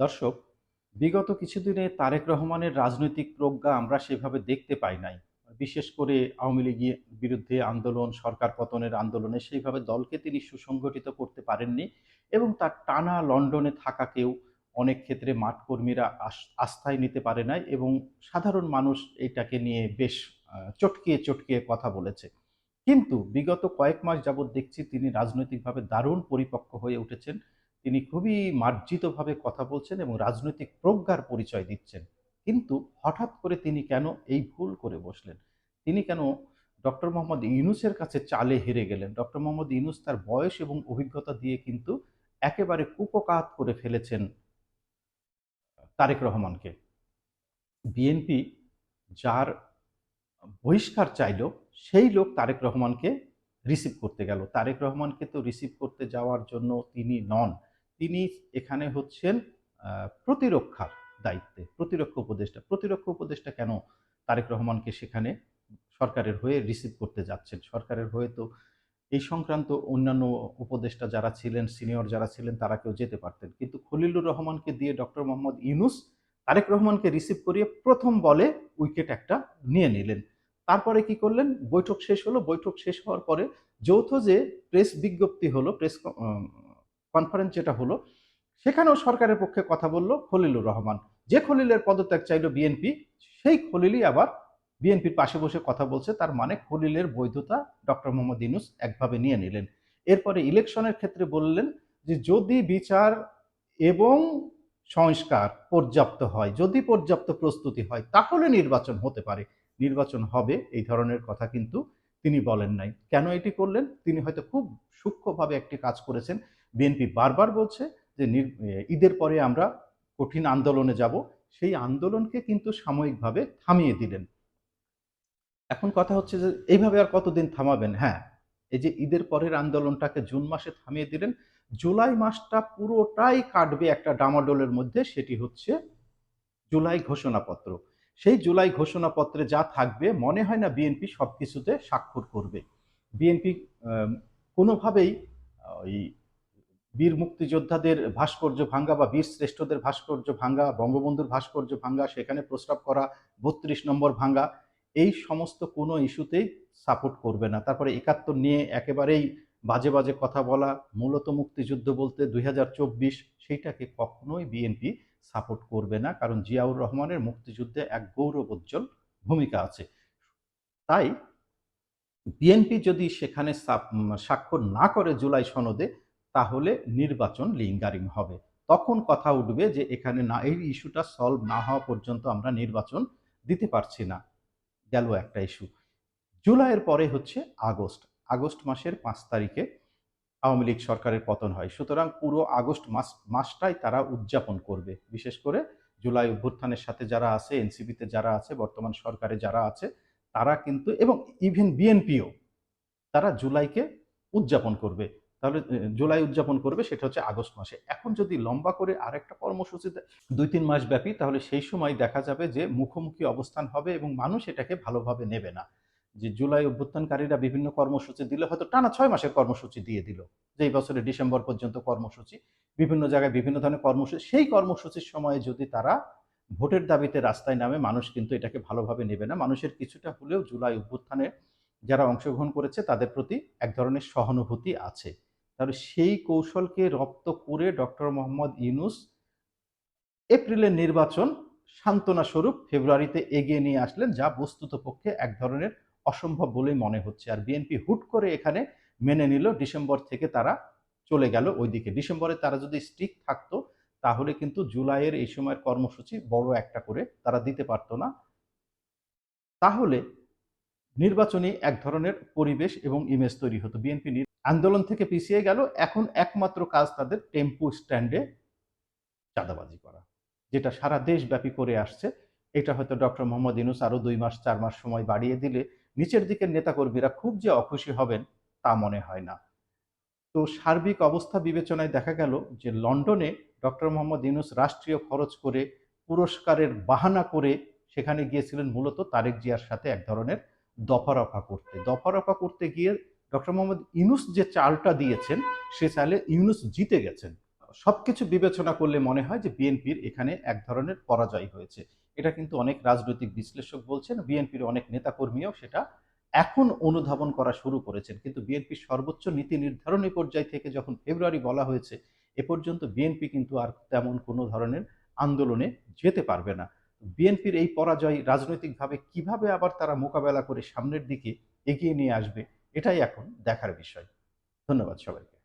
দর্শক, বিগত কিছুদিনে তারেক রহমানের রাজনৈতিক প্রজ্ঞা আমরা সেভাবে দেখতে পাই নাই। বিশেষ করে আওয়ামী লীগের বিরুদ্ধে আন্দোলন, সরকার পতনের আন্দোলনে সেইভাবে দলকে তিনি সুসংগঠিত করতে পারেননি এবং তার টানা লন্ডনে থাকাকেও অনেক ক্ষেত্রে মাঠ কর্মীরা আস্থায় নিতে পারে নাই এবং সাধারণ মানুষ এটাকে নিয়ে বেশ চটকিয়ে চটকিয়ে কথা বলেছে। কিন্তু বিগত কয়েক মাস যাবৎ দেখছি তিনি রাজনৈতিকভাবে দারুণ পরিপক্ক হয়ে উঠেছেন। তিনি খুবই মার্জিতভাবে কথা বলছেন এবং রাজনৈতিক প্রজ্ঞার পরিচয় দিচ্ছেন। কিন্তু হঠাৎ করে তিনি কেন এই ভুল করে বসলেন? তিনি কেন ডক্টর মোহাম্মদ ইউনুসের কাছে চালে হেরে গেলেন? ডক্টর মোহাম্মদ ইউনুস তার বয়স এবং অভিজ্ঞতা দিয়ে কিন্তু একেবারে কুপকাত করে ফেলেছেন তারেক রহমানকে। বিএনপি যার বহিষ্কার চাইলো, সেই লোক তারেক রহমানকে রিসিভ করতে গেল। তারেক রহমানকে তো রিসিভ করতে যাওয়ার জন্য তিনি নন। তিনি এখানে হচ্ছেন প্রতিরক্ষার দায়িত্বে, প্রতিরক্ষা উপদেষ্টা। প্রতিরক্ষা উপদেষ্টা কেন তারেক রহমানকে সেখানে সরকারের হয়ে রিসিভ করতে যাচ্ছেন? সরকারের হয়ে তো এই সংক্রান্ত অন্যান্য উপদেষ্টা যারা ছিলেন সিনিয়র যারা ছিলেন, তারা কেউ যেতে পারতেন। কিন্তু খলিলুর রহমানকে দিয়ে ডক্টর মোহাম্মদ ইউনুস তারেক রহমানকে রিসিভ করিয়ে প্রথম বলে উইকেট একটা নিয়ে নিলেন। তারপরে কি করলেন? বৈঠক শেষ হলো। বৈঠক শেষ হওয়ার পরে যৌথ যে প্রেস বিজ্ঞপ্তি হলো প্রেস কনফারেন্স যেটা হলো, সেখানেও সরকারের পক্ষে কথা বলল খলিলুর রহমান। যে খলিলের পদত্যাগ চাইল বিএনপি, সেই খলিলই আবার বিএনপির পাশে বসে কথা বলছে। তার মানে খলিলের বৈধতা ডক্টর মোহাম্মদ ইনুস একভাবে নিয়ে নিলেন। এরপরে ইলেকশনের ক্ষেত্রে বললেন যে, যদি বিচার এবং সংস্কার পর্যাপ্ত হয়, যদি পর্যাপ্ত প্রস্তুতি হয়, তাহলে নির্বাচন হতে পারে। নির্বাচন হবে এই ধরনের কথা কিন্তু তিনি বলেন নাই। কেন এটি করলেন? তিনি হয়তো খুব সূক্ষ্মভাবে একটি কাজ করেছেন। বিএনপি বারবার বলছে যে ঈদের পরে আমরা কঠিন আন্দোলনে যাব। সেই আন্দোলনকে কিন্তু সাময়িকভাবে থামিয়ে দিলেন। এখন কথা হচ্ছে যে এইভাবে আর কতদিন থামাবেন? হ্যাঁ এই যে ঈদের পরের আন্দোলনটাকে জুন মাসে থামিয়ে দিলেন, জুলাই মাসটা পুরোটাই কাটবে একটা ডামাডোলের মধ্যে, সেটি হচ্ছে জুলাই ঘোষণাপত্র। সেই জুলাই ঘোষণাপত্রে যা থাকবে, মনে হয় না বিএনপি সব কিছুতে স্বাক্ষর করবে। বিএনপি কোনোভাবেই ওই বীর মুক্তিযোদ্ধাদের ভাস্কর্য ভাঙ্গা বা বীর শ্রেষ্ঠদের ভাস্কর্য ভাঙ্গা, বঙ্গবন্ধুর ভাস্কর্য ভাঙ্গা, সেখানে প্রস্তাব করা, বত্রিশ নম্বর ভাঙ্গা, এই সমস্ত কোনো ইস্যুতেই সাপোর্ট করবে না। তারপরে একাত্তর নিয়ে একেবারেই বাজে বাজে কথা বলা, মূলত মুক্তিযুদ্ধ বলতে দুই হাজার চব্বিশ সেইটাকে কখনোই বিএনপি সাপোর্ট করবে না, কারণ জিয়াউর রহমানের মুক্তিযুদ্ধে এক গৌরবোজ্জ্বল ভূমিকা আছে। তাই বিএনপি যদি সেখানে স্বাক্ষর না করে জুলাই সনদে তাহলে নির্বাচন লিঙ্গারিং হবে। তখন কথা উঠবে যে এখানে না, এই ইস্যুটা সলভ না হওয়া পর্যন্ত আমরা নির্বাচন দিতে পারছি না। গেল একটা ইস্যু। জুলাইয়ের পরে হচ্ছে আগস্ট। আগস্ট মাসের পাঁচ তারিখে আওয়ামী লীগ সরকারের পতন হয়। সুতরাং পুরো আগস্ট মাস, মাসটাই তারা উদযাপন করবে। বিশেষ করে জুলাই অভ্যুত্থানের সাথে যারা আছে, এনসিপিতে যারা আছে, বর্তমান সরকারে যারা আছে, তারা কিন্তু, এবং ইভেন বিএনপিও তারা জুলাইকে উদযাপন করবে। তাহলে জুলাই উদযাপন করবে সেটা হচ্ছে আগস্ট মাসে। এখন যদি লম্বা করে আরেকটা কর্মসূচি দুই তিন মাস ব্যাপী, তাহলে সেই সময় দেখা যাবে যে মুখোমুখি অবস্থান হবে এবং মানুষ এটাকে ভালোভাবে নেবে না। যে জুলাই অভ্যুত্থানকারীরা বিভিন্ন কর্মসূচি দিলে হয়তো টানা ছয় মাসের কর্মসূচি দিয়ে দিল। যেই বছরে ডিসেম্বর পর্যন্ত কর্মসূচি, বিভিন্ন জায়গায় বিভিন্ন ধরনের কর্মসূচি, সেই কর্মসূচির সময়ে যদি তারা ভোটের দাবিতে রাস্তায় নামে, মানুষ কিন্তু এটাকে ভালোভাবে নেবে না। মানুষের কিছুটা হলেও জুলাই অভ্যুত্থানে যারা অংশগ্রহণ করেছে, তাদের প্রতি এক ধরনের সহানুভূতি আছে। তাহলে সেই কৌশলকে রপ্ত করে ডক্টর মোহাম্মদ ইউনুস এপ্রিলের নির্বাচন সান্ত্বনা স্বরূপ ফেব্রুয়ারিতে এগিয়ে নিয়ে আসলেন, যা বস্তুত পক্ষে এক ধরনের অসম্ভব বলেই মনে হচ্ছে। আর বিএনপি হুট করে এখানে মেনে নিল, ডিসেম্বর থেকে তারা চলে গেল ওইদিকে। ডিসেম্বরে তারা যদি স্ট্রিক থাকতো, তাহলে কিন্তু জুলাইয়ের এই সময়ের কর্মসূচি বড় একটা করে তারা দিতে পারতো না। তাহলে নির্বাচনী এক ধরনের পরিবেশ এবং ইমেজ তৈরি হতো। বিএনপি আন্দোলন থেকে পিছিয়ে গেল। এখন একমাত্র কাজ তাদের টেম্পু স্ট্যান্ডে চাঁদাবাজি করা, যেটা সারা দেশব্যাপী করে আসছে। এটা হয়তো ডক্টর মোহাম্মদ ইউনুস আরও দুই মাস, চার মাস সময় বাড়িয়ে দিলে নিচের দিকের নেতাকর্মীরা খুব যে অখুশি হবেন তা মনে হয় না। তো সার্বিক অবস্থা বিবেচনায় দেখা গেল যে লন্ডনে ডক্টর মোহাম্মদ ইউনুস রাষ্ট্রীয় খরচ করে পুরস্কারের বাহানা করে সেখানে গিয়েছিলেন মূলত তারেক জিয়ার সাথে এক ধরনের দফারফা করতে। দফারফা করতে গিয়ে ডক্টর মোহাম্মদ ইউনুস যে চালটা দিয়েছেন, সে চালে ইউনুস জিতে গেছেন। সবকিছু বিবেচনা করলে মনে হয় যে বিএনপির এখানে এক ধরনের পরাজয় হয়েছে। এটা কিন্তু অনেক রাজনৈতিক বিশ্লেষক বলছেন, বিএনপির অনেক নেতাকর্মীও সেটা এখন অনুধাবন করা শুরু করেছেন। কিন্তু বিএনপির সর্বোচ্চ নীতি নির্ধারণী পর্যায় থেকে যখন ফেব্রুয়ারি বলা হয়েছে, এ পর্যন্ত বিএনপি কিন্তু আর তেমন কোনো ধরনের আন্দোলনে যেতে পারবে না। বিএনপির এই পরাজয় রাজনৈতিকভাবে কীভাবে আবার তারা মোকাবেলা করে সামনের দিকে এগিয়ে নিয়ে আসবে এটাই এখন দেখার বিষয়। ধন্যবাদ সবাইকে।